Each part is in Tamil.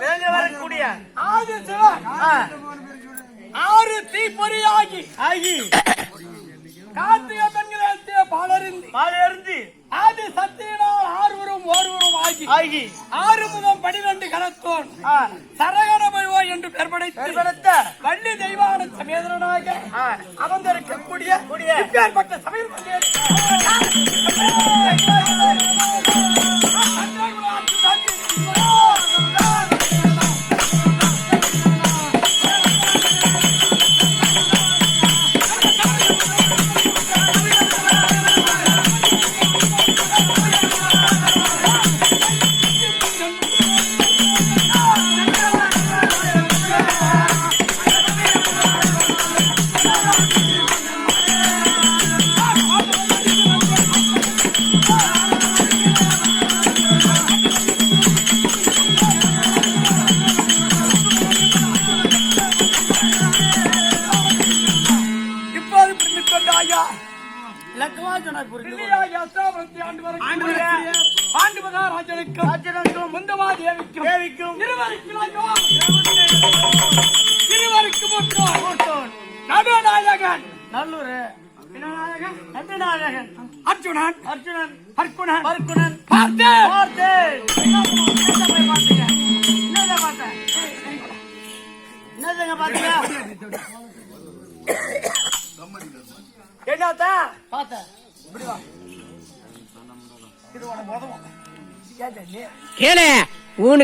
விளங்கி வரக்கூடிய ஆறு தீப்பொறியாகி ஆகி கார்த்திகை பெண்களே பாலறிந்தி பால் எறிந்து ஆதி சத்தியினால் ஆறுவரும் ஓர்வரும் ஆகி ஆகி ஆறு முதல் பனிரெண்டு கணத்தோன் ஆ, சரகணமயோ என்று பெரும்படுத்த வள்ளி தெய்வான சமேதனாக ஆ, அமர்ந்திருக்கக்கூடிய கூடிய இப்பேற்பட்ட சமயம் இப்போது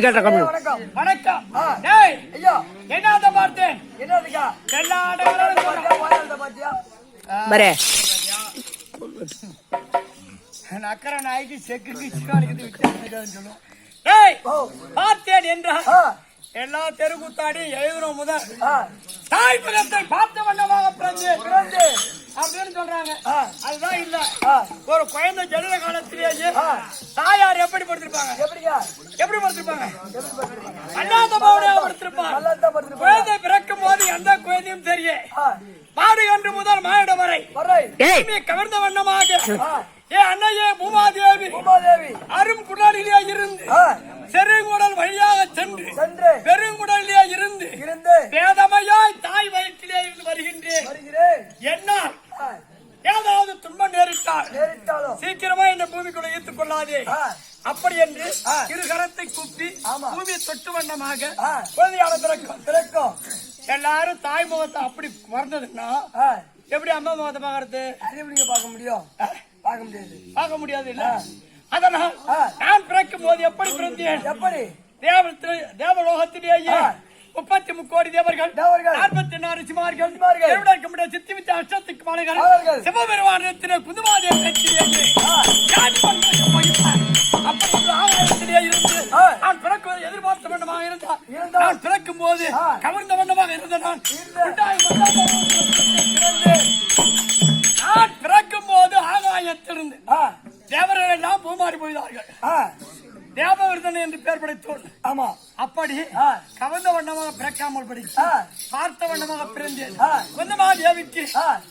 கேட்ட கம்மி வணக்கம். வணக்கம். டேய் ஐயா. என்னத்த பார்த்தேன்? மரே நாய்க்கு செக்குக்கு சிக்கானிக்கு ஓ. பார்த்தேன் என்றால் எல்லா தெருக்கூத்தாடி எழுதுறோம் முதல். தாய் பதத்தை பார்த்த வண்ணமாக பிறந்து பிறந்து அப்படின்னு சொல்றாங்க. அதுதான் இல்ல. ஒரு குழந்தை ஜெனித காலத்திலேயே ஆ. தாயார் எப்படி படுத்திருப்பாங்க எப்படி படுத்திருப்பாங்க குழந்தை பிறக்கும் போது எந்த குழந்தையும் தெரியும் மாடு கன்று முதல் மானிடம் வரை கவர்ந்த வண்ணமாக ஏ அன்னையே பூமாதேவி. உமாதேவி அரும் குடலிலே இருந்து செருங்குடல் வழியாக சென்று சென்று பெருங்குடலிலே இருந்து இருந்து வேதமையாய் தாய் வயிற்றிலே இருந்து வருகின்றேன். என்னால் ஏதாவது துன்பம் நேரிட்டால் சீக்கிரமா இந்த பூமிக்குள்ள ஈர்த்துக் கொள்ளாதே. அப்படி என்று. இரு கரத்தை கூப்பி. பூமியை தொட்டு வண்ணமாக. குழந்தையான பிறக்கும். திறக்கும் எல்லாரும் தாய் முகத்தை அப்படி மறந்ததுன்னா எப்படி அம்மா முகத்தை பாக்குறது அது எப்படிங்க பார்க்க முடியும்? பார்க்க முடியாது பார்க்க முடியாது இல்ல அதனால். நான் பிறக்கும் போது எப்படி பிறந்தேன் எப்படி தேவத்திலே தேவலோகத்திலேயே. முப்பத்தி முக்கோடி தேவர்கள். நாற்பத்தி நாலு சிமார்கள் சித்தி வித்த அஷ்டத்துக்கு மாலைகள். சிவபெருமானத்திலே போய்ப்பார். அப்படி இருந்து. நான் பிறக்குவதை எதிர்பார்த்த வண்ணமாக இருந்தால். நான் பிறக்கும் போது. கவர்ந்த வண்ணமாக இருந்த நான் நான் பிறக்கும் போது ஆகாயத்திலிருந்து தேவர்கள் எல்லாம் பூமாறி போய்தார்கள் தேவவிருதன் என்று பெயர் படைத்தோன் ஆமா அப்படி. கவர்ந்த வண்ணமாக பிறக்காமல் படித்து. பார்த்த வண்ணமாக பிறந்தேன். குந்தமா தேவிக்கு.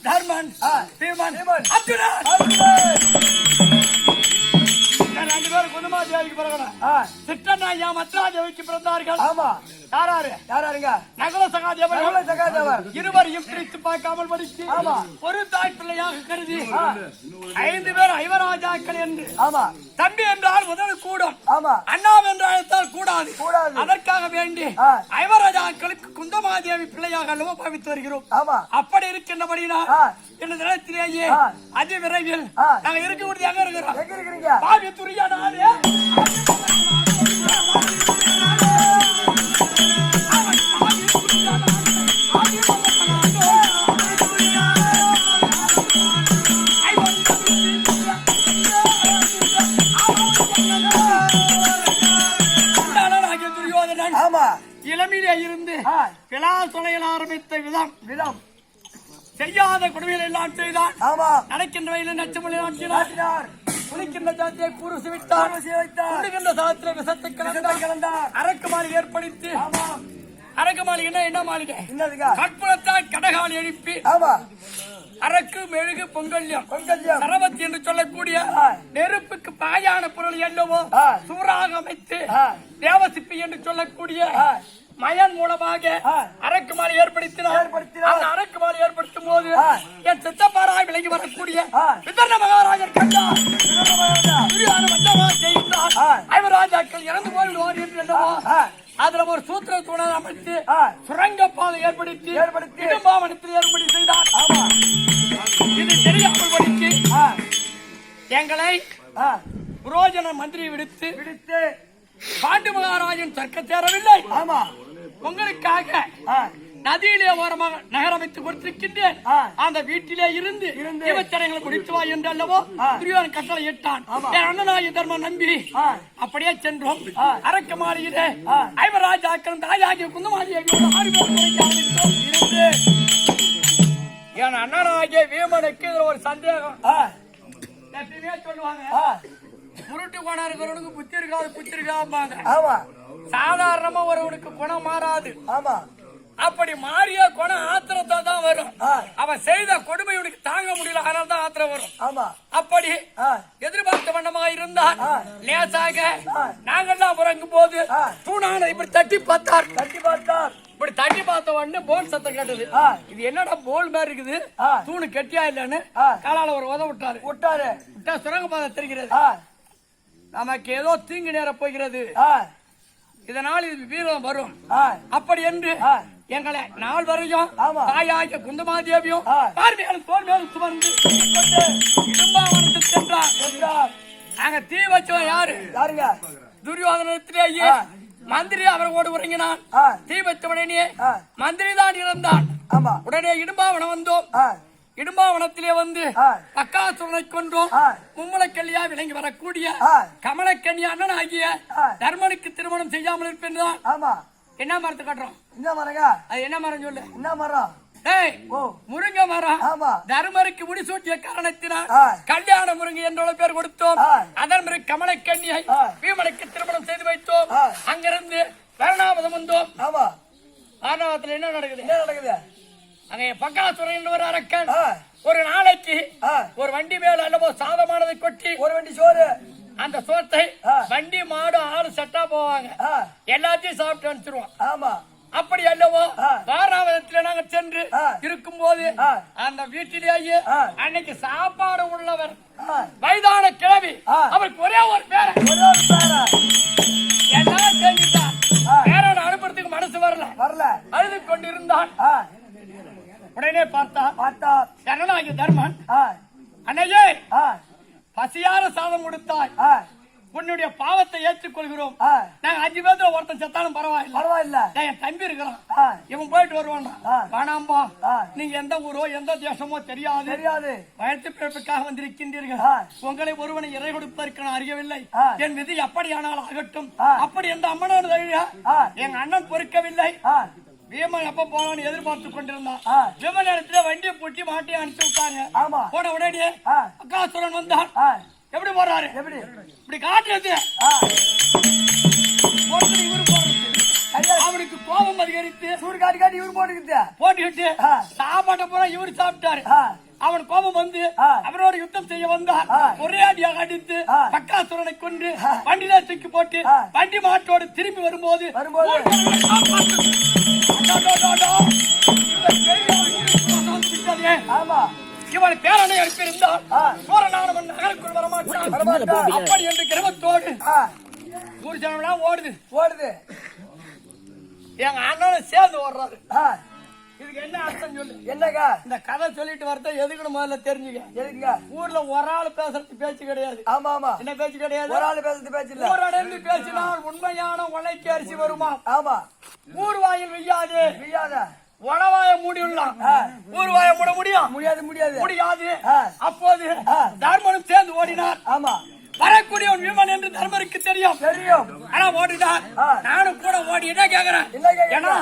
தர்மன் பீமன். அர்ஜுனன் அருளே. நான் ரெண்டு பேரும் குந்தமா தேவிக்கு பிறகுறேன் ஆ. சித்தன் ஐயா மத்ரா தேவிக்கு பிறந்தார்கள். ஆமா. யாராரு? யாராருங்க? நகுல சகாதேவர்கள் நகுல சகாதேவர் இருவரையும் பிரித்து பார்க்காமல் படித்து ஆமா. ஒரு தாய் பிள்ளையாக கருதி ஐந்து பேர் ஐவராஜாக்கள் என்று ஆமா. தம்பி என்றால் முதல் கூடும். ஆமா. அண்ணா என்று அழைத்தால் கூடாது. கூடாது. அதற்காக வேண்டி. ஐவராஜாக்களுக்கு குந்தமாதேவி பிள்ளையாக அல்லவா பாவித்து வருகிறோம். ஆமா. அப்படி இருக்கின்றபடினா ஆ. இந்த நிலத்திலேயே. அதி விரைவில். நாங்க இருக்கக்கூடியது எங்க இருக்கிறோம்? பாவி இளமையிலே இருந்து. விழா தொலையில் ஆரம்பித்த விதம். விதம். செய்யாத கொடுமைகள் எல்லாம் செய்தான் ஆமா. நடக்கின்ற வயலில் நச்சமொழி நாட்டினார் குளிக்கின்ற ஜாத்தியை கூறுசி விட்டார் குடிக்கின்ற சாத்திர விசத்தை கலந்தார். கலந்தார். அரக்கு மாளிகை ஏற்படுத்தி. அரக்கு மாளிகைன்னா என்ன மாளிகை என்னதுங்க கற்பூரத்தால் கடகால் எழுப்பி ஆமா. அரக்கு மெழுகு பொங்கல்யம். பொங்கல்யம். சரபத்தி என்று சொல்லக்கூடிய. நெருப்புக்கு பாயான பொருள் என்னவோ. சூறாக அமைத்து. தேவசிப்பி என்று சொல்லக்கூடிய. மயன் மூலமாக. அரக்கு மாலை ஏற்படுத்தினார் ஏற்படுத்தினார். அந்த அரக்கு மாலை ஏற்படுத்தும் போது. என் சித்தப்பாராய் விலகி வரக்கூடிய. விதர்ண மகாராஜர் கண்டார் செய்தார் ஆ. ஐவராஜாக்கள் இறந்து போய்விடுவார் என்று என்னவோ. அதுல ஒரு சூத்திர தூணை அமைத்து. சுரங்க பாதை ஏற்படுத்தி ஏற்படுத்தி. இடும்பாவனத்தில் ஏற்படுத்தி செய்தார் இது தெரியாமல் படித்து எங்களை புரோஜன மந்திரி விடுத்து பிடித்து பாண்டு மகாராஜன் தற்க சேரவில்லை ஆமா உங்களுக்காக நதியிலே ஓரமாக நகரமைத்து கொடுத்திருக்கின்றேன். அந்த வீட்டிலே இருந்து. தீவச்சடங்களை முடித்து வா என்று அல்லவோ ஆ. துரியோதன் கட்டளை இட்டான். என் அண்ணனாகி தர்மம் நம்பி. அப்படியே சென்றோம். அரக்க மாளிகையிலே ஆ. ஐவராஜாக்கள் தாயாகிய குந்தமாகிய ஆறு பேர் குறைக்க ஆரம்பித்தோம் இருந்து என் அண்ணனாகிய வீமனுக்கு இதுல ஒரு சந்தேகம் சொல்லுவாங்க முருட்டு குணம் இருக்கிறவனுக்கு புத்தி இருக்காது புத்தி இருக்காதுப்பாங்க ஆமா. சாதாரணமா ஒருவனுக்கு குணம் மாறாது. ஆமா. அப்படி மாறிய குணம் ஆத்திரத்தா தான் வரும். அவன் செய்த கொடுமை இவனுக்கு தாங்க முடியல அதனால தான் ஆத்திரம் வரும். ஆமா. அப்படி எதிர்பார்த்த வண்ணமாக இருந்தால் ஆ. லேசாக. நாங்கள் தான் உறங்கும் போது. தூணான இப்படி தட்டி பார்த்தார். தட்டி பார்த்தார். இப்படி தட்டி பார்த்த உடனே போல் சத்தம் கேட்டது. இது என்னடா போல் மாதிரி இருக்குது. தூணு கெட்டியா இல்லைன்னு. காலால ஒரு உத விட்டாரு. விட்டாரு. விட்டா சுரங்க பாதை தெரிகிறது நமக்கு ஏதோ தீங்கு நேர போகிறது. இதனால் இது வீரம். வரும் அப்படி என்று. எங்களை நாள் வரையும். தாயாகிய குந்தமாதேவியும் ஆ. பார்வையாளர் தோல் மேலும் சுமந்து கொண்டு இடும்பாவனத்தில் சென்றார். நாங்க தீ வச்சோம் யாரு? யாருங்க? துரியோதனத்திலேயே. மந்திரி அவரோடு உறங்கினான். தீ வச்ச உடனே. மந்திரி தான் இறந்தான். உடனே இடும்பாவனம் வந்தோம். இடும்பாவனத்திலே வந்து. பக்காசுரனை கொன்றோம். மும்மலக்கல்லியா விளங்கி வரக்கூடிய. கமலக்கண்ணி அண்ணன் ஆகிய. தர்மனுக்கு திருமணம் செய்யாமல் இருப்பேன் ஆமா என்ன மரத்தை கட்டுறோம் என்ன மரங்க அது என்ன மரம் சொல்லு என்ன மரம் டேய் ஓ முருங்கை மரம் ஆமா. தர்மருக்கு முடிசூட்டிய காரணத்தினால். கல்யாண முருங்கை என்றோட பேர் கொடுத்தோம். அதன் பிறகு கமலக்கண்ணியை. பீமனுக்கு திருமணம் செய்து வைத்தோம். அங்கிருந்து வரணாபதம் வந்தோம் ஆமா வரணாபதத்துல என்ன நடக்குது என்ன நடக்குது அங்க பக்காசுரன் ஒரு அரக்கன். ஒரு நாளைக்கு ஒரு வண்டி மேல அல்லவோ சாதமானதை கொட்டி ஒரு வண்டி சோறு. அந்த சோத்தை. வண்டி மாடு ஆடு சட்டா போவாங்க. எல்லாத்தையும் சாப்பிட்டு அனுப்பிச்சிருவோம் ஆமா. அப்படி அல்லவோ ஆ. வாராவதத்தில் நாங்க சென்று. இருக்கும் போது. அந்த வீட்டிலேயே. அன்னைக்கு சாப்பாடு உள்ளவர் வயதான கிழவி. அவருக்கு ஒரே ஒரு பேர. ஒரே ஒரு பேர. எல்லாம் செஞ்சுட்டா ஆ. பேரனை அனுப்புறதுக்கு மனசு வரல. வரல. அழுது கொண்டிருந்தான் உடனே பார்த்தா பார்த்தா. சரணாகி தர்மன். அன்னையே பசியார சாதம் கொடுத்தாய். உன்னுடைய பாவத்தை ஏற்றுக்கொள்கிறோம். நாங்க அஞ்சு பேர்த்துல ஒருத்தன் செத்தாலும் பரவாயில்ல. பரவாயில்ல. என் தம்பி இருக்கிறான். இவன் போயிட்டு வருவான். வேணாம்பா. நீங்க எந்த ஊரோ எந்த தேசமோ தெரியாது. தெரியாது. வயத்து பிறப்புக்காக வந்திருக்கின்றீர்கள். உங்களை ஒருவனை இறை கொடுப்பதற்கு நான் அறியவில்லை. என் விதி அப்படியானால் ஆகட்டும். ஆ. அப்படி எந்த அம்மனோடு. எங்க அண்ணன் பொறுக்கவில்லை. ஆ பீமன் எப்ப போவான்னு எதிர்பார்த்து கொண்டிருந்தான். விமன் இடத்துல வண்டியை பூட்டி மாட்டி அனுப்பிச்சு விட்டாங்க ஆமா. போன உடனே ஆ. அக்காசுரன் வந்தான் எப்படி போறாரு எப்படி இப்படி காட்டுறது அவனுக்கு கோபம் அதிகரித்து சூடு காட்டி காட்டி இவரு போட்டுக்கிட்டு போட்டுக்கிட்டு. சாப்பாட்டை பூரா இவரு சாப்பிட்டாரு அவன் கோபம் வந்து. அவரோட யுத்தம் செய்ய வந்தார். ஒரே அடியாக அடித்து. பக்காசுரனை கொண்டு வண்டியில தூக்கி போட்டு. வண்டி மாட்டோடு திரும்பி வரும்போது வரும்போது. இவன் பேரனை அனுப்பியிருந்தால் ஆ. சூரனானவன் நகருக்குள் வரமாட்டான். அப்படி என்று கிரமத்தோடு ஆ. ஊர்ஜனம்லாம் ஓடுது. ஓடுது. எங்க அண்ணனும் சேர்ந்து ஓடுறாரு. இதுக்கு என்ன அர்த்தம் சொல்லு? என்னங்க? இந்த கதை சொல்லிட்டு வரத எதுக்குன்னு முதல்ல தெரிஞ்சுக்க. எதுக்குங்க? ஊர்ல ஒரு ஆள் பேசுறது பேச்சு கிடையாது. ஆமா ஆமா. என்ன பேச்சு கிடையாது. ஒரு ஆளு பேசுறது பேச்சு இல்ல. ஊரடங்கு பேசினால் உண்மையான உழைக்கு அரிசி வருமா? ஆமா. ஊர் வாயில் வெய்யாது. முடியாத உணவாய மூடியுள்ளான் ஊர் வாய மூட முடியும்? முடியாது முடியாது. முடியாது. அப்போது. தர்மனும் சேர்ந்து ஓடினார். ஆமா. வரக்கூடிய ஒரு விமன் என்று தர்மருக்கு தெரியும். தெரியும். ஆனா ஆ. நானும் கூட ஓடி என்ன கேக்குறேன்? ஏன்னா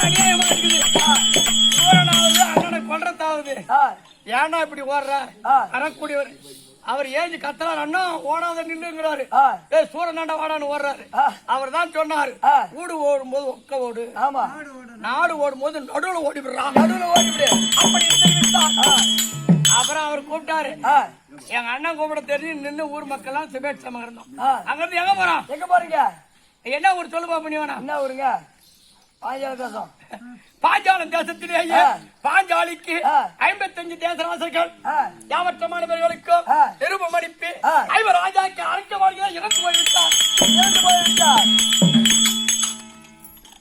அநியாயமா இருக்குது? அண்ணனை கொல்றதாவது ஏன்னா இப்படி ஓடுற. வரக்கூடியவர் அவர் ஏஞ்சி கத்துறாரு. அண்ணா ஓடாத நில்லுங்கிறாரு ஆ. ஏய் சூரனாண்ட வாடான்னு ஓடுறாரு. அவர் தான் சொன்னாரு. ஊடு ஓடும்போது ஒக்க ஓடு. ஆமா. நாடு ஓடும்போது நடுவுல ஓடி விடுறான் நடுவுல ஓடிவிடு. அப்படி இருந்துவிட்டார். அப்புறம் அவர் கூப்பிட்டாரு. எங்க அண்ணன் கூப்பிட தெரிஞ்சு நின்னு ஊர் மக்கள் எல்லாம் சுபேட்சமா இருந்தோம் ஆ. அங்க இருந்து எங்க போறான் எங்க போறீங்க என்ன ஊர் சொல்லு பாப்பா நீ வேணா என்ன ஊருங்க பாஞ்சால தேசம் பாஞ்சாலம் தேசத்திலேயே. பாஞ்சாலிக்கு. ஐம்பத்தஞ்சு தேசராசர்கள் ஆ, யாவற்றமானவர்களுக்கும் ஆ. நிருபம் அனுப்பி ஆ. ஐவர் ராஜாக்கு அழைக்கவாடியா இறந்து போய்விட்டார் இறந்து போயிருச்சா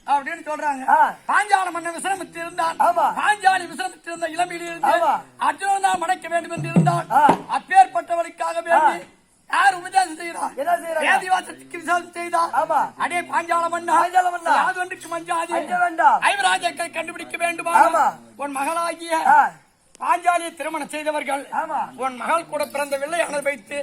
அப்படின்னு சொல்றாங்க. பாஞ்சால மன்னன் விசிரமித்து இருந்தான். பாஞ்சாலி விசிரமித்து இருந்த இளமையில் இருந்து. அர்ஜுனன் தான் மடைக்க வேண்டும் என்று இருந்தான். அப்பேற்பட்டவனுக்காக வேண்டி யார் உபதேசம் செய்கிறார் வேதிவாசத்துக்கு விசாரணை செய்தார் அடே பாஞ்சால மன்னா பாஞ்சால மன்னா. யாதொன்றுக்கு மஞ்சாதி அஞ்ச வேண்டாம் ஐவராஜாக்களை கண்டுபிடிக்க வேண்டுமா. உன் மகளாகிய பாஞ்சாலியை திருமணம் செய்தவர்கள் உன் மகள் கூட பிறந்த வில்லையானல் வைத்து.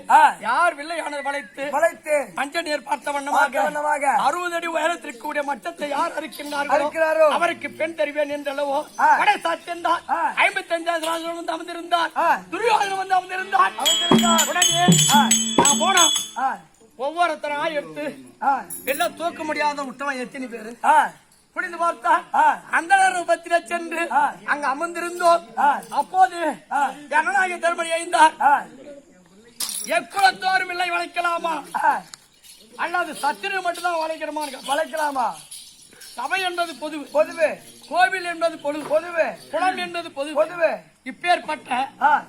யார் வில்லையானல் வளைத்து வளைத்து மஞ்சள் நீர் பார்த்த வண்ணமாக வண்ணமாக. அறுபது அடி உயரத்திற்கு கூடிய மட்டத்தை யார் அறுக்கின்றார்களோ. அவருக்கு பெண் தருவேன் என்றளவோ. படை சாத்திருந்தார் ஆ. ஐம்பத்தஞ்சாவது ராஜன் வந்து அமர்ந்திருந்தார். துரியோதனன் வந்து அமர்ந்திருந்தார். உடனே நான் போனோம் ஒவ்வொருத்தரா எடுத்து எல்லாம் தூக்க முடியாத முட்டவன் எத்தனை பேரு ஆ, பார்த்தால் பார்த்தா ஆ. அந்த ரூபத்தில் சென்று ஆ. அமர்ந்திருந்தோம் ஆ. அப்போது ஆ. ஜனநாயக தர்மணி ஐந்தார் ஆ, இல்லை வளைக்கலாமா ஆ, அல்லது சத்திரம் மட்டும்தான் வளைக்கிறோமா வளைக்கலாமா சபை என்பது பொது பொதுவு கோவில் என்பது பொது பொதுவு. குளம் என்பது பொது பொதுவு. இப்பேற்பட்ட.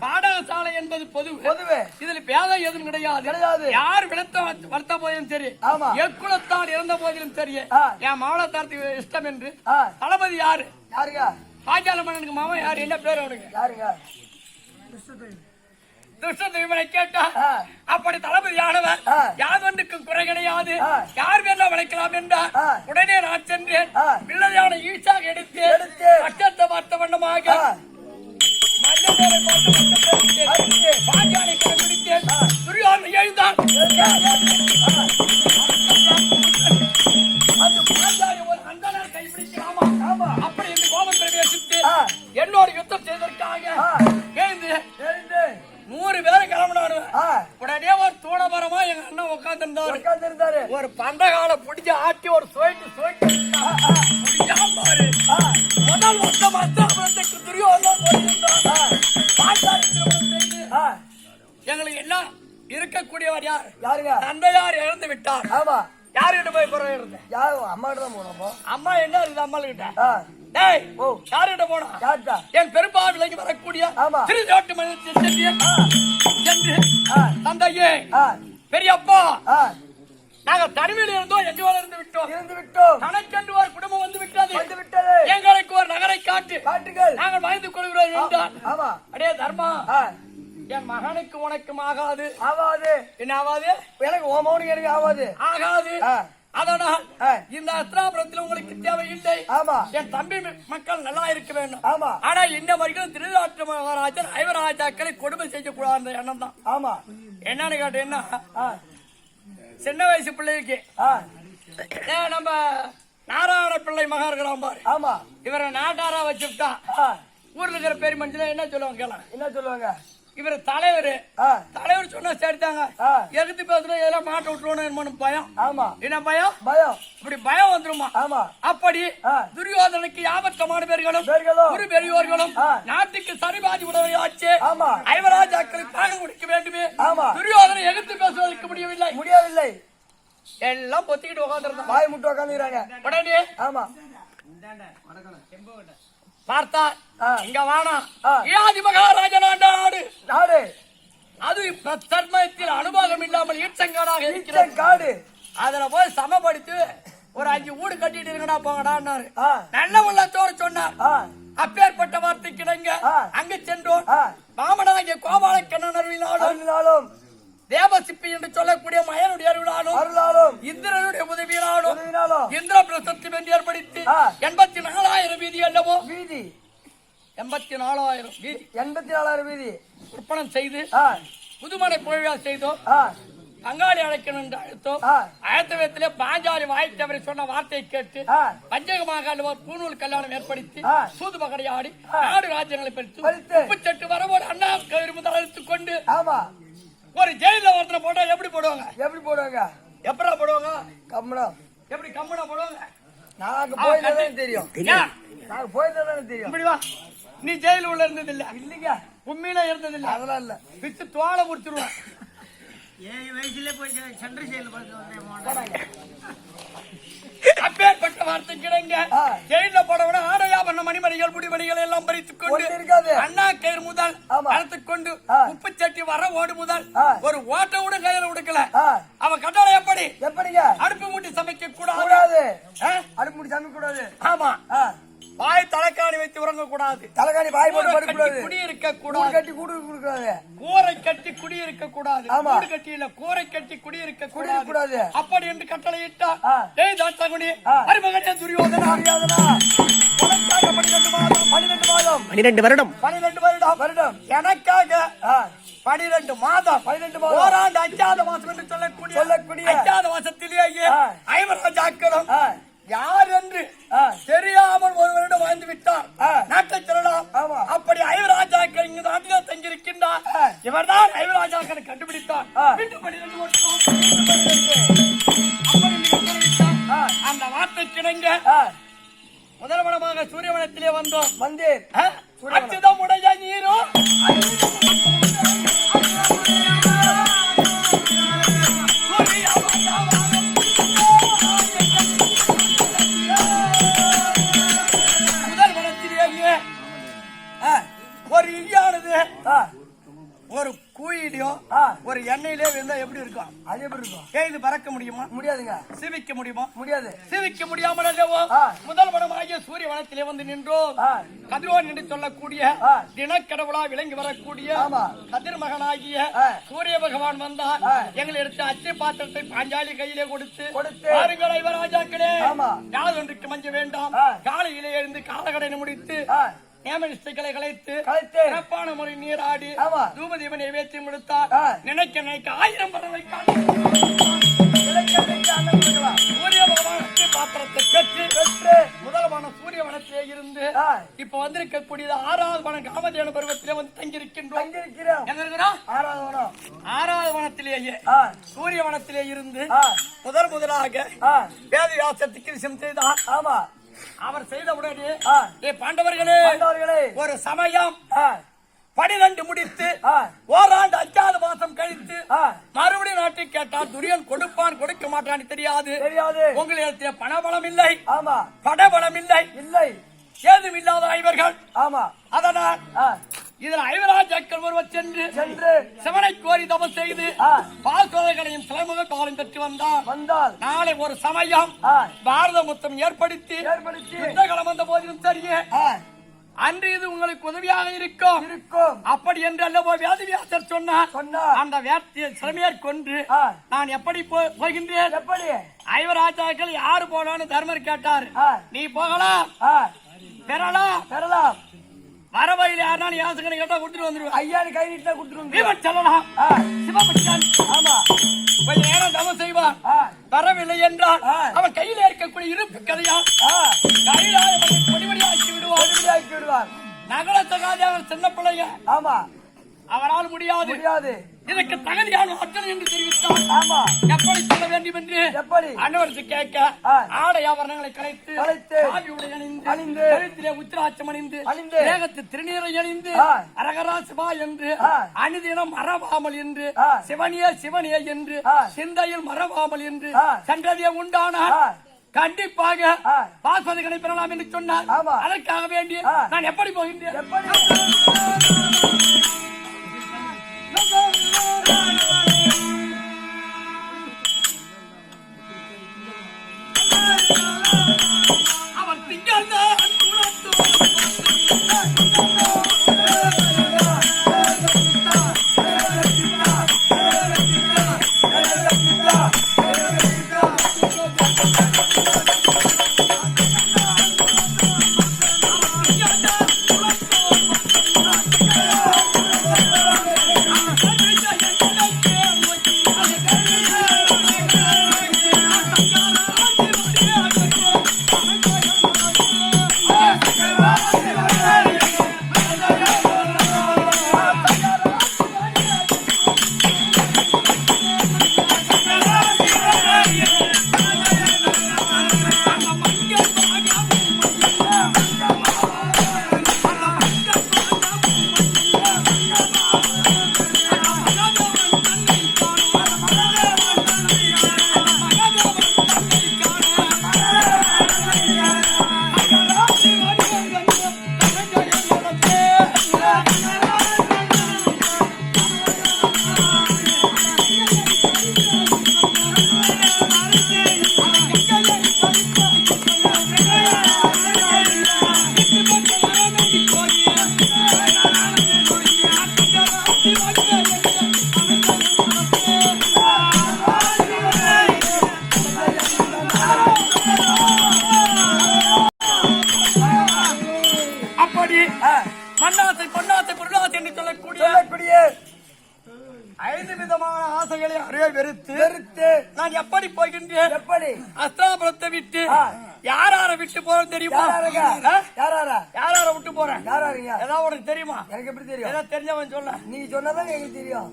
பாடசாலை என்பது பொது பொதுவு. இதுல பேதம் எதுவும் கிடையாது. கிடையாது. யார் விளத்த வளர்த்த போதிலும் சரி ஆமா. எக்குலத்தால் இறந்த போதிலும் சரி. என் மாவளத்தாரத்துக்கு இஷ்டம் என்று. தளபதி யாரு? யாருங்க? பாஞ்சால மன்னனுக்கு மாமன் யாரு? என்ன பேர் அவனுக்கு யாருங்க? துஷ்ட தெய்வனை கேட்டா ஆ. அப்படி தளபதி ஆனவர் ஆ. யாதொன்றுக்கும் குறை கிடையாது. யார் வேணா வளைக்கலாம் என்றார். உடனே நான் சென்றேன். பிள்ளையான ஈசாக எடுத்து. கட்டத்தை பார்த்த வண்ணமாக. பாஞ்சாலை கண்டுபிடித்தேன் துரியோதனை எழுந்தான் அந்த பாஞ்சாலி ஒரு அந்தனர் கைப்பிடிக்கலாமா ஆமா. அப்படி என்று கோபம் பிரவேசித்து. என்னோடு யுத்தம் செய்வதற்காக நூறு பேரை கிளம்பினாரு. உடனே ஒரு தூணமரமா எங்க அண்ணன் உட்கார்ந்து இருந்தாரு உட்கார்ந்திருந்தாரு. ஒரு பந்தகால புடிச்சு ஆட்டி ஒரு பாரு. ஆ, முதல் வருஷம் செய்து ஆ, எங்களுக்கு எல்லாம் இருக்கக்கூடியவர் யார்? யாருங்க? தந்தையார் இறந்து விட்டார். ஆமா. யார்கிட்ட போய் குறை இருந்தேன் யாரு? அம்மாட்ட தான் போனோமோ அம்மா என்ன இருக்குது அம்மா கிட்ட டேய் ஓ. யார்கிட்ட போனா? யார்ட்டா என் பெரும்பா விலைக்கு வரக்கூடிய ஆமா. திருச்சோட்டு மனிதன் சென்று தந்தையே பெரியப்பா நாங்க தனிமையில் இருந்தோம் எங்க இருந்து விட்டோம்? இருந்து விட்டோம். தனக்கென்று ஒரு குடும்பம் வந்து விட்டது. வந்து விட்டது எங்களுக்கு ஒரு நகரை காட்டு. காட்டுகள் நாங்கள் வாழ்ந்து கொள்கிறோம் என்றார் ஆமா. அடே தர்மா என் மகனுக்கு உனக்கும் ஆகாது. ஆவாது என்ன ஆகாது? எனக்கு ஓ மௌனுக்கு எனக்கு ஆவாது ஆகாது. ஆ, அதனால் இந்த அஸ்திராபுரத்தில் உங்களுக்கு தேவையில்லை. ஆமா. என் தம்பி மக்கள் நல்லா இருக்க வேண்டும். ஆமா. ஆனா இன்ன வரைக்கும் திருநாட்டு மகாராஜன் ஐவராஜாக்களை கொடுமை செய்யக்கூடாது எண்ணம் தான். ஆமா. என்னன்னு கேட்டீங்கன்னா சின்ன வயசு பிள்ளைக்கு. நம்ம நாராயண பிள்ளை மகா இருக்கிறான் பாரு. ஆமா. இவரை நாட்டாரா வச்சுட்டா ஊர்ல இருக்கிற பெரிய மனுஷன் என்ன சொல்லுவாங்க என்ன சொல்லுவாங்க? இவர் தலைவர். தலைவர் சொன்னா சரிதாங்க. எதிர்த்து பேசுற இதெல்லாம் மாட்ட விட்டுருவோம் பயம். ஆமா. என்ன பயம்? பயம். இப்படி பயம் வந்துருமா? ஆமா. அப்படி. துரியோதனுக்கு யாபத்தமான பேர்களும். குரு பெரியோர்களும். நாட்டுக்கு சரிபாதி உடவையாச்சு ஆமா. ஐவராஜாக்களை பாகம் கொடுக்க வேண்டுமே. ஆமா. துரியோதனை எதிர்த்து பேசுவதற்கு முடியவில்லை. முடியவில்லை. எல்லாம் பொத்திக்கிட்டு உட்காந்துருந்தான் வாய் முட்டு உட்காந்துக்கிறாங்க உடனே ஆமா. பார்த்தா. இங்க வானா மகாராஜன் ஆண்ட நாடு நாடு அது இப்ப தர்மத்தில் அனுபவம் இல்லாமல் ஈச்சங்காடாக இருக்கிறது. இச்சன் காடு அதுல போய் சமப்படுத்தி ஒரு அஞ்சு வீடு கட்டிட்டு இருக்கடா போங்கடான்னாரு. நல்ல உள்ளத்தோடு சொன்னார். ஆ, அப்பேற்பட்ட வார்த்தை கிடங்க. அங்கு சென்றோம். மாமனாகிய கோபால கண்ணன் அருளினாலும் அருளாலும் தேவசிப்பி என்று சொல்லக்கூடிய மயனுடைய அருளாலும் அருளாலும் இந்திரனுடைய உதவியினாலும் இந்திர பிரசத்தி என்று ஏற்படுத்தி. எண்பத்தி நாலாயிரம் வீதி அல்லவோ வீதி. எண்பத்தி நாலாயிரம் வீதி. எண்பத்தி நாலாயிரம் வீதி. விற்பனம் செய்து புதுமனை புழவியா செய்தோம் பங்காளி அழைக்கணும் என்று அழைத்தோம் ஆ. ஆயத்தவத்திலே பாஞ்சாலி வாய்த்தவரை சொன்ன வார்த்தையை கேட்டு. பஞ்சகமாக அல்லவர் பூநூல் கல்யாணம் ஏற்படுத்தி. சூது பகடையாடி நாடு ராஜ்யங்களை பறித்து. உப்புச்சட்டு வரவோடு அண்ணா விரும்புதல் அழைத்துக் கொண்டு ஒரு ஜெயில ஒருத்தனை போட்டா எப்படி போடுவாங்க? எப்படி போடுவாங்க? எப்படா போடுவாங்க? கம்மனம் எப்படி கம்முனா போடுவாங்க? நாங்க அவன் போயிருந்தா கட்டி- தானே தெரியும்? நாங்க போயிருந்தா தானே தெரியும். இப்படி வா. நீ ஜெயில உள்ள இருந்தது இல்ல இல்லைங்க. உண்மையில இருந்தது இல்ல அதெல்லாம் இல்ல. பிச்சு தோலை முடிச்சிருவேன் ஏழு வயசுல போய் வந்தேன் அப்பேற்பட்ட வார்த்தை கிடைங்க. ஜெயில ஆடையாபரண மணிமணிகள் முடிமணிகள் எல்லாம் பறித்துக் கொண்டு இருக்காது. அண்ணா கயிறு முதல். அறுத்துக் கொண்டு. உப்பு சட்டி வர ஓடு முதல். ஒரு ஓட்ட கூட கையில உடுக்கல. அவன் கட்டளை எப்படி? எப்படிங்க? அடுப்பு மூட்டி சமைக்க கூடாது? அடுப்பு முடி சமைக்க கூடாது. ஆமா. வாய் தலைக்காணி வைத்து உறங்க கூடாது தலைகாணி பாய் போட்டு படுக்க கூடாது குடி இருக்க கூடு கூடாது கட்டி கூடு கொடுக்கூடாது கூரை கட்டி குடி இருக்க கூடாது ஆமா. கூடு கட்டி இல்ல கூரை கட்டி குடி இருக்க குடியிருக்க கூடாது கூடாது. அப்படி என்று கட்டளையிட்டா ஆ. டேய் தாத்தாங்குடி ஆ. மருமகனே துரியோதனா தெரியாதுனா பன்னிரண்டு மாதம் பன்னிரெண்டு மாதம் பன்னிரெண்டு வருடம் பன்னிரண்டு வருடம் வருடம் எனக்காக பனிரெண்டு மாதம் பன்னிரெண்டு மாதம். ஓராண்டு அஞ்சாத மாசம் என்று சொல்லக்கூடிய சொல்லக்கூடிய. அஞ்சாத மாசத்திலேயே. ஐவராஜாக்களும் ஆ, யார் என்று ஆ, தெரியாமல் ஒரு வருடம் வாழ்ந்து விட்டார் ஆ. நாட்டை சொல்லலாம் ஆமா. அப்படி ஐவராஜாக்கள் இங்கு நாட்டிலே தங்கியிருக்கின்றார் ஆ. இவர்தான் ஐவராஜாக்களை கண்டுபிடித்தார். அந்த வார்த்தை கிணங்க முதல்வனமாக சூரியவனத்திலே வந்தோம். வந்தேன்? அச்சுதம் உடைய நீரோ? ஆ. ஒரு எண்ணெயிலே விழுந்தா எப்படி இருக்கும் அது எப்படி இருக்கும் இது பறக்க முடியுமா முடியாதுங்க சிவிக்க முடியுமா முடியாது சிவிக்க முடியாமல் அல்லவோ. முதல் வனமாகிய சூரிய வனத்திலே வந்து நின்றோம். கதிரோன் என்று சொல்லக்கூடிய. தினக்கடவுளா விளங்கி வரக்கூடிய ஆமா. கதிர் மகனாகிய ஆ. சூரிய பகவான் வந்தார் ஆ. எங்களை எடுத்து அச்சை பாத்திரத்தை பாஞ்சாலி கையிலே கொடுத்து கொடுத்து. பாருங்கள் ஐவராஜாக்களே ஆமா. யாதொன்றுக்கு மஞ்ச வேண்டாம். காலையிலே எழுந்து காலகடனை முடித்து ஆ, நியமனிஷ்டைகளை கலைத்து. சிறப்பான முறை நீராடி. தூபதீபனை வேற்றி முடித்தார். நினைக்க நினைக்க ஆயிரம் பறவை. சூரிய பகவான் அச்சை பாத்திரத்தை பெற்று பெற்று, முதல்வன சூரிய வனத்திலே இருந்து இப்ப வந்திருக்கக்கூடியது ஆறாவது வனம் காமதேனு பருவத்திலே வந்து தங்கியிருக்கின்றோம் ஆறாவது வனம். ஆறாவது வனத்திலேயே சூரிய வனத்திலே இருந்து முதல் முதலாக ஆ, வேதவியாசத்துக்கு விஷயம் செய்தார் ஆமா. அவர் செய்த உடனே ஏ பாண்டவர்களே. ஒரு சமயம் பனிரெண்டு முடித்து ஓராண்டு அஞ்சாவது மாசம் கழித்து மறுபடியும் நாட்டை கேட்டால் துரியன் கொடுப்பான் கொடுக்க மாட்டான்னு தெரியாது. தெரியாது. உங்களிடத்தில் பணபலம் இல்லை? ஆமா, படபலம் இல்லை? இல்லை. ஏதும் இல்லாத ஐவர்கள்? ஆமா. அதனால் இதில் ஐவராஜாக்கள் ஒருவர் சென்று சென்று சிவனை கோரி தபம் செய்து ஆ. பால்கோதைகளையும் சிலைமுக பாலும் பெற்று வந்தார். வந்தால் நாளை ஒரு சமயம் பாரத முத்தம் ஏற்படுத்தி ஏற்படுத்தி யுத்தகலம் வந்த போதிலும் சரியே. அன்று இது உங்களுக்கு உதவியாக இருக்கும். இருக்கும். அப்படி என்று அல்லவோ வேதவியாசர் சொன்னார். சொன்னார். அந்த வேட்டையை சிறமையற்கொண்டு ஆ. நான் எப்படி போகின்றேன்? எப்படி? ஐவராஜாக்கள் யாரு போனான்னு தர்மர் கேட்டார். நீ போகலாம். ஆ, பெறலாம். பெறலாம் வரவழியில் யாருனாலும் யாசகனை கேட்டா கொடுத்துட்டு வந்துருவேன். ஐயானு கை நீட்டா கொடுத்துருவோம். வீமன் சொல்லலாம் ஆமா. கொஞ்ச நேரம் தவம் செய்வான். வரவில்லை என்றால். அவன் கையில இருக்கக்கூடிய இருப்பு கதையால் ஆ, கையிலாயவனை பொடிபடியாக்கி விடுவான். விடுதலையாக்கி விடுவார் நகலத்தகாத அவர் சின்ன பிள்ளைங்க. ஆமா. அவரால் முடியாது. முடியாது. இதற்கு தகுதியான அர்ஜுன் என்று தெரிவித்தார் ஆமா எப்படி சொல்ல வேண்டும் என்று எப்படி அன்னவருக்கு கேட்க. ஆடை ஆபரணங்களை கலைத்து கலைத்து, ஆவி உடை அணிந்து அணிந்து, கழுத்திலே உத்திராட்சம் அணிந்து அணிந்து, தேகத்து திருநீரை அணிந்து. அரகரா சிவா என்று. அனுதினம் மறவாமல் என்று. சிவனியே சிவனியே என்று. சிந்தையில் மறவாமல் என்று. சென்றதே உண்டான. கண்டிப்பாக. பாஸ்வதிகளை பெறலாம் என்று சொன்னார். அதற்காக வேண்டி ஆ. நான் எப்படி போகின்றேன் ஆ சொன்னதான் எங்களுக்கு தெரியும்?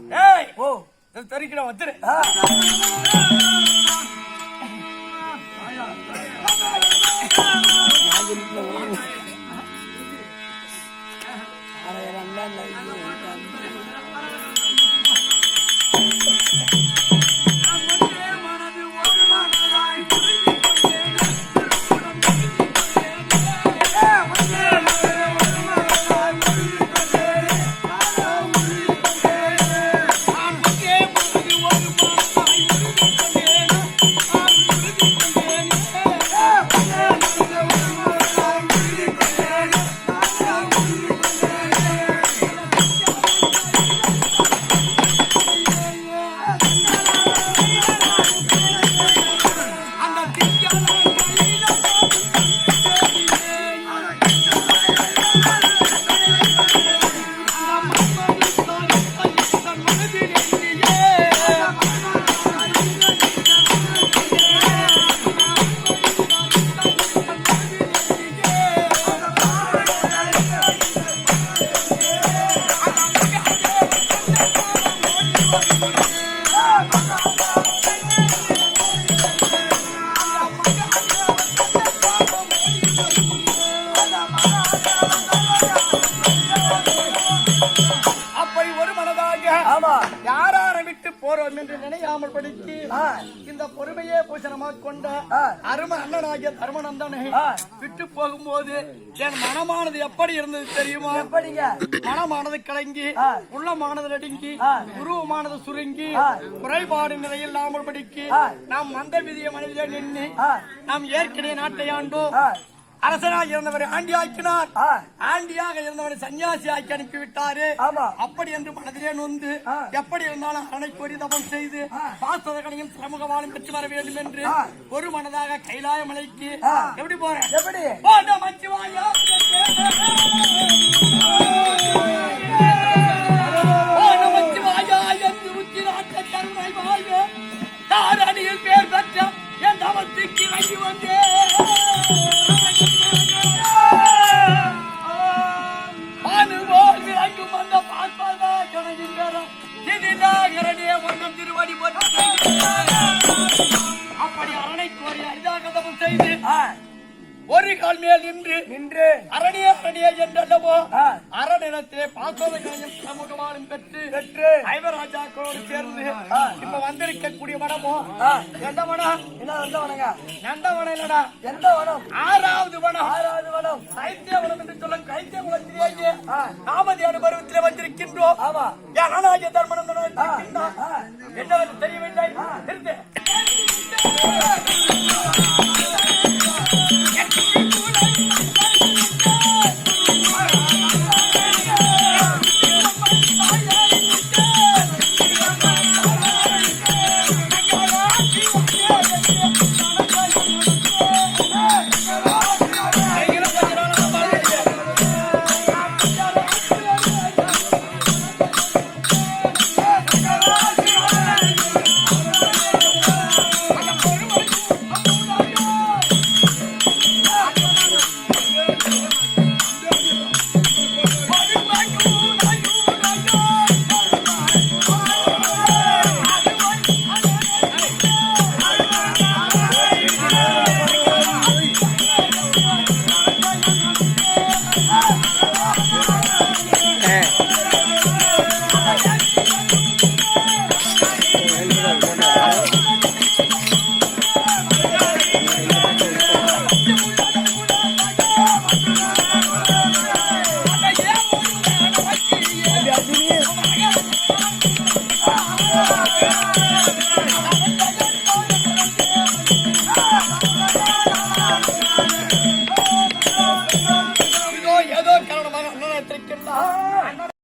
விட்டு போகும்போது என் மனமானது எப்படி இருந்தது தெரியுமா மனமானது கலங்கி. உள்ளமானது நடுங்கி. உருவமானது சுருங்கி. குறைபாடு நிலையில் நாமல் படிக்கு. நாம் மந்த விதிய மனிதே நின்று. நாம் ஏற்கனவே நாட்டை ஆண்டோம். அரசனாக இருந்தவரை ஆண்டி ஆக்கினார். ஆண்டியாக இருந்தவரை சன்னியாசி ஆக்கி அனுப்பிவிட்டாரு. அப்படி என்று மனதிலே நொந்து. எப்படி இருந்தாலும் அரணை கோரி தபம் செய்து பாஸ்தகனையும் சிரமுகவாலும் பெற்று வர வேண்டும் என்று. ஒரு மனதாக கைலாய மலைக்கு. எப்படி போறேன் எப்படி பேர் பெற்ற என் தவத்துக்கு இறங்கி வந்தேன் திதிலாகரனே ஒன்றும் திருவடி போட்டு அப்படி அரணை கோரி அரிதாக செய்து ஒரு கால் மேல் நின்று நின்று அரணிய அரணிய என்றல்லவோ ஆ. அரணிடத்திலே பாசோதகளையும் சமூகமாலும் பெற்று பெற்று ஐவராஜாக்களோடு சேர்ந்து. இப்ப வந்திருக்கக்கூடிய வனமோ ஆ. எந்த வனம் என்ன எந்த வனங்க நந்தவனம் இல்லடா எந்த வனம் ஆறாவது வனம் ஆறாவது வனம் சைத்திய வனம் என்று சொல்லும் கைத்திய குலத்திலேயே ஆ. காமதி அனுபவத்திலே வந்திருக்கின்றோம் ஆமா. இருக்கின்றான். ஆ. என்னவென்று தெரியவில்லை